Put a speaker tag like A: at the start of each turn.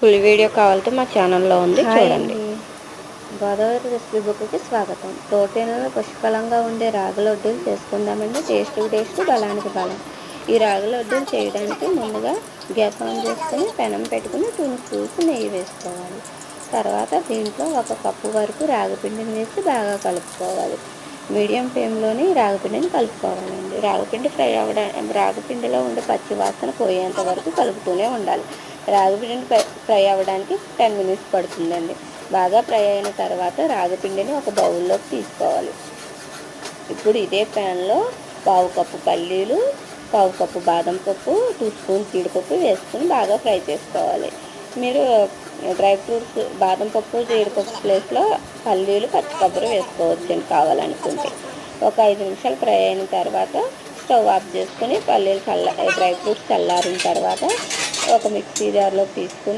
A: Full video కావాలంటే మా ఛానల్లో ఉంది చూడండి.
B: గోదావరి రెసిపీ బుక్కి స్వాగతం. ప్రోటీన్లలో పుష్కలంగా ఉండే రాగి లడ్డూలు చేసుకుందామండి. టేస్ట్ టేస్ట్ బలానికి బలం. ఈ రాగి లడ్డూలు చేయడానికి ముందుగా గ్యాస్ ఆన్ చేసుకుని పెనం పెట్టుకుని టూ స్పూన్స్ నెయ్యి వేసుకోవాలి. తర్వాత దీంట్లో ఒక కప్పు వరకు రాగిపిండిని వేసి బాగా కలుపుకోవాలి. మీడియం ఫ్లేమ్లోని రాగిపిండిని కలుపుకోవాలండి. రాగిపిండి ఫ్రై అవ్వడానికి రాగిపిండిలో ఉండే పచ్చి వాసన పోయేంత వరకు కలుపుతూనే ఉండాలి. రాగిపిండిని ఫ్రై ఫ్రై అవ్వడానికి టెన్ మినిట్స్ పడుతుందండి. బాగా ఫ్రై అయిన తర్వాత రాగిపిండిని ఒక బౌల్లోకి తీసుకోవాలి. ఇప్పుడు ఇదే ప్యాన్లో పావు కప్పు పల్లీలు పావు కప్పు బాదం పప్పు టూ స్పూన్ జీడిపప్పు వేసుకొని బాగా ఫ్రై చేసుకోవాలి. మీరు డ్రై ఫ్రూట్స్ బాదం పప్పు జీడిపప్పు ప్లేస్లో పల్లీలు పచ్చి కొబ్బరి వేసుకోవచ్చండి కావాలనుకుంటే. ఒక ఐదు నిమిషాలు ఫ్రై అయిన తర్వాత స్టవ్ ఆఫ్ చేసుకుని పల్లీలు చల్ల డ్రై ఫ్రూట్స్ చల్లారిన తర్వాత ఒక మిక్సీ జార్లో తీసుకుని